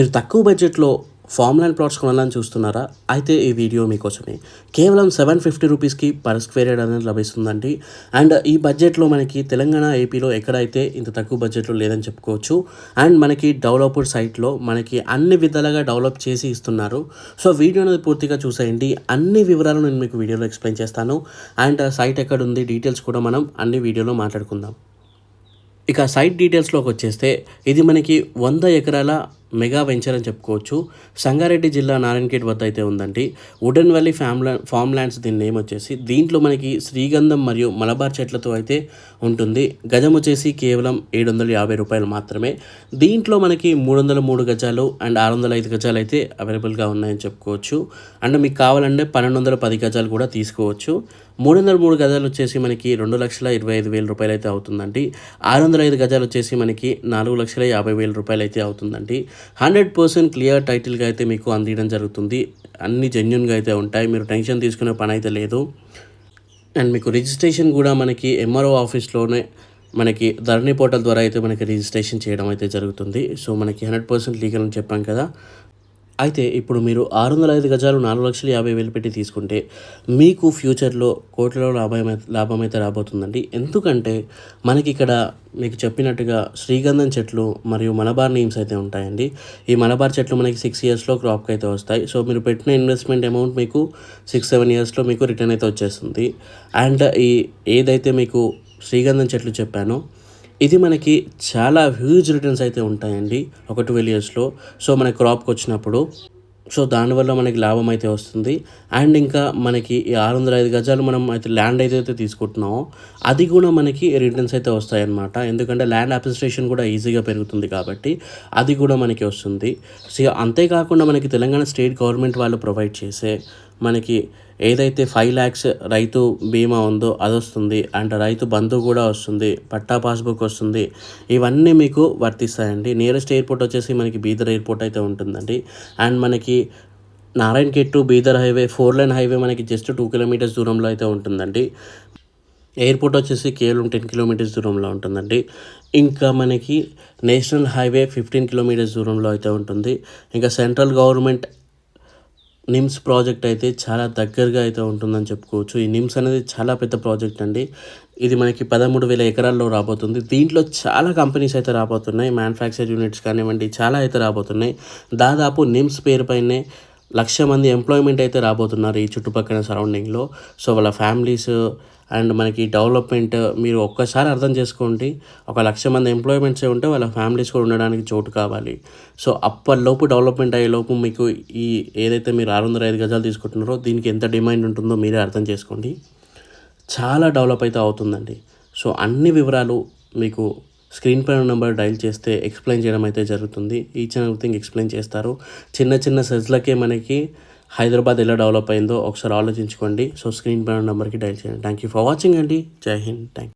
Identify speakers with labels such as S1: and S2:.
S1: మీరు తక్కువ బడ్జెట్లో ఫామ్ ల్యాండ్ ప్లాట్స్ కొనాలని చూస్తున్నారా? అయితే ఈ వీడియో మీకోసమే. కేవలం సెవెన్ ఫిఫ్టీ రూపీస్కి పర్ స్క్వేర్ యార్డ్ అనేది లభిస్తుందండి. అండ్ ఈ బడ్జెట్లో మనకి తెలంగాణ ఏపీలో ఎక్కడైతే ఇంత తక్కువ బడ్జెట్లో లేదని చెప్పుకోవచ్చు అండ్ మనకి డెవలప్డ్ సైట్లో మనకి అన్ని విధాలుగా డెవలప్ చేసి ఇస్తున్నారు. సో వీడియో అనేది పూర్తిగా చూసేయండి. అన్ని వివరాలు నేను మీకు వీడియోలో ఎక్స్ప్లెయిన్ చేస్తాను. అండ్ సైట్ ఎక్కడ ఉంది డీటెయిల్స్ కూడా మనం అన్ని వీడియోలో మాట్లాడుకుందాం. ఇక సైట్ డీటెయిల్స్లోకి వచ్చేస్తే ఇది మనకి వంద ఎకరాల మెగా వెంచర్ అని చెప్పుకోవచ్చు. సంగారెడ్డి జిల్లా నారాయణఖేడ్ వద్ద అయితే ఉందండి. Wooden valley fam farm lands దీని నేమ్ వచ్చేసి. దీంట్లో మనకి శ్రీగంధం మరియు మలబార్ చెట్లతో అయితే ఉంటుంది. గజం వచ్చేసి కేవలం ఏడు వందల యాభై రూపాయలు మాత్రమే. దీంట్లో మనకి మూడు వందల మూడు గజాలు అండ్ ఆరు వందల ఐదు గజాలు అయితే అవైలబుల్గా ఉన్నాయని చెప్పుకోవచ్చు. అండ్ మీకు కావాలంటే పన్నెండు వందల పది గజాలు కూడా తీసుకోవచ్చు. మూడు వందల మూడు గజాలు వచ్చేసి మనకి రెండు లక్షల ఇరవై ఐదు వేల రూపాయలు అయితే అవుతుందండి. ఆరు వందల ఐదు గజాలు వచ్చేసి మనకి నాలుగు లక్షల యాభై వేల రూపాయలు అయితే అవుతుందండి. హండ్రెడ్ పర్సెంట్ క్లియర్ టైటిల్గా అయితే మీకు అందించడం జరుగుతుంది. అన్ని జెన్యున్గా అయితే ఉంటాయి. మీరు టెన్షన్ తీసుకునే పని అయితే లేదు. అండ్ మీకు రిజిస్ట్రేషన్ కూడా మనకి ఎంఆర్ఓ ఆఫీస్లోనే మనకి ధరణి పోర్టల్ ద్వారా అయితే మనకి రిజిస్ట్రేషన్ చేయడం అయితే జరుగుతుంది. సో మనకి హండ్రెడ్ పర్సెంట్ లీగల్ అని చెప్పాం కదా. అయితే ఇప్పుడు మీరు ఆరు వందల ఐదు గజాలు నాలుగు లక్షల యాభై వేలు పెట్టి తీసుకుంటే మీకు ఫ్యూచర్లో కోట్లలో లాభం అయితే లాభం అయితే రాబోతుందండి. ఎందుకంటే మనకి ఇక్కడ మీకు చెప్పినట్టుగా శ్రీగంధం చెట్లు మరియు మలబార్ నీమ్స్ అయితే ఉంటాయండి. ఈ మలబార్ చెట్లు మనకి సిక్స్ ఇయర్స్లో క్రాప్కి అయితే వస్తాయి. సో మీరు పెట్టిన ఇన్వెస్ట్మెంట్ అమౌంట్ మీకు సిక్స్ సెవెన్ ఇయర్స్లో మీకు రిటర్న్ అయితే వచ్చేస్తుంది. అండ్ ఈ ఏదైతే మీకు శ్రీగంధం చెట్లు చెప్పానో ఇది మనకి చాలా హ్యూజ్ రిటర్న్స్ అయితే ఉంటాయండి ఒక ట్వెల్వ్ ఇయర్స్లో సో మన క్రాప్కి వచ్చినప్పుడు. సో దానివల్ల మనకి లాభం అయితే వస్తుంది. అండ్ ఇంకా మనకి ఈ ఆరు వందల ఐదు గజాలు మనం అయితే ల్యాండ్ అయితే తీసుకుంటున్నామో అది కూడా మనకి రిటర్న్స్ అయితే వస్తాయన్నమాట. ఎందుకంటే ల్యాండ్ అడ్మినిస్ట్రేషన్ కూడా ఈజీగా పెరుగుతుంది కాబట్టి అది కూడా మనకి వస్తుంది. సో అంతేకాకుండా మనకి తెలంగాణ స్టేట్ గవర్నమెంట్ వాళ్ళు ప్రొవైడ్ చేసే మనకి ఏదైతే ఫైవ్ ల్యాక్స్ రైతు బీమా ఉందో అది వస్తుంది అండ్ రైతు బంధు కూడా వస్తుంది. పట్టా పాస్బుక్ వస్తుంది. ఇవన్నీ మీకు వర్తిస్తాయండి. నియరెస్ట్ ఎయిర్పోర్ట్ వచ్చేసి మనకి బీదర్ ఎయిర్పోర్ట్ అయితే ఉంటుందండి. అండ్ మనకి Narayankhed to Bidar highway four lane highway మనకి జస్ట్ టూ కిలోమీటర్స్ దూరంలో అయితే ఉంటుందండి. ఎయిర్పోర్ట్ వచ్చేసి కేవలం టెన్ కిలోమీటర్స్ దూరంలో ఉంటుందండి. ఇంకా మనకి నేషనల్ హైవే ఫిఫ్టీన్ కిలోమీటర్స్ దూరంలో అయితే ఉంటుంది. ఇంకా సెంట్రల్ గవర్నమెంట్ నిమ్స్ ప్రాజెక్ట్ అయితే చాలా దగ్గరగా అయితే ఉంటుందని చెప్పుకోవచ్చు. ఈ నిమ్స్ అనేది చాలా పెద్ద ప్రాజెక్ట్ అండి. ఇది మనకి పదమూడు వేల ఎకరాల్లో రాబోతుంది. దీంట్లో చాలా కంపెనీస్ అయితే రాబోతున్నాయి. మ్యానుఫ్యాక్చర్ యూనిట్స్ కానివ్వండి చాలా అయితే రాబోతున్నాయి. దాదాపు నిమ్స్ పేరుపైనే లక్ష మంది ఎంప్లాయ్మెంట్ అయితే రాబోతున్నారు ఈ చుట్టుపక్కల సరౌండింగ్లో సో వాళ్ళ ఫ్యామిలీస్ అండ్ మనకి డెవలప్మెంట్ మీరు ఒక్కసారి అర్థం చేసుకోండి. ఒక లక్ష మంది ఎంప్లాయ్మెంట్సే ఉంటే వాళ్ళ ఫ్యామిలీస్ కూడా ఉండడానికి చోటు కావాలి. సో అప్పటిలోపు డెవలప్మెంట్ అయ్యేలోపు మీకు ఈ ఏదైతే మీరు ఆరు వందల ఐదు గజాలు తీసుకుంటున్నారో దీనికి ఎంత డిమాండ్ ఉంటుందో మీరే అర్థం చేసుకోండి. చాలా డెవలప్ అయితే అవుతుందండి. సో అన్ని వివరాలు మీకు స్క్రీన్ పైన నెంబర్ డైల్ చేస్తే ఎక్స్ప్లెయిన్ చేయడం అయితే జరుగుతుంది. ఈచ్ అండ్ ఎవ్రీథింగ్ ఎక్స్ప్లెయిన్ చేస్తారు. చిన్న చిన్న సెజ్లకే మనకి హైదరాబాద్ ఎలా డెవలప్ అయిందో ఒకసారి ఆలోచించుకోండి. సో స్క్రీన్ పైన నెంబర్కి డైల్ చేయండి. థ్యాంక్ యూ ఫర్ వాచింగ్ అండి. జై హింద్. థ్యాంక్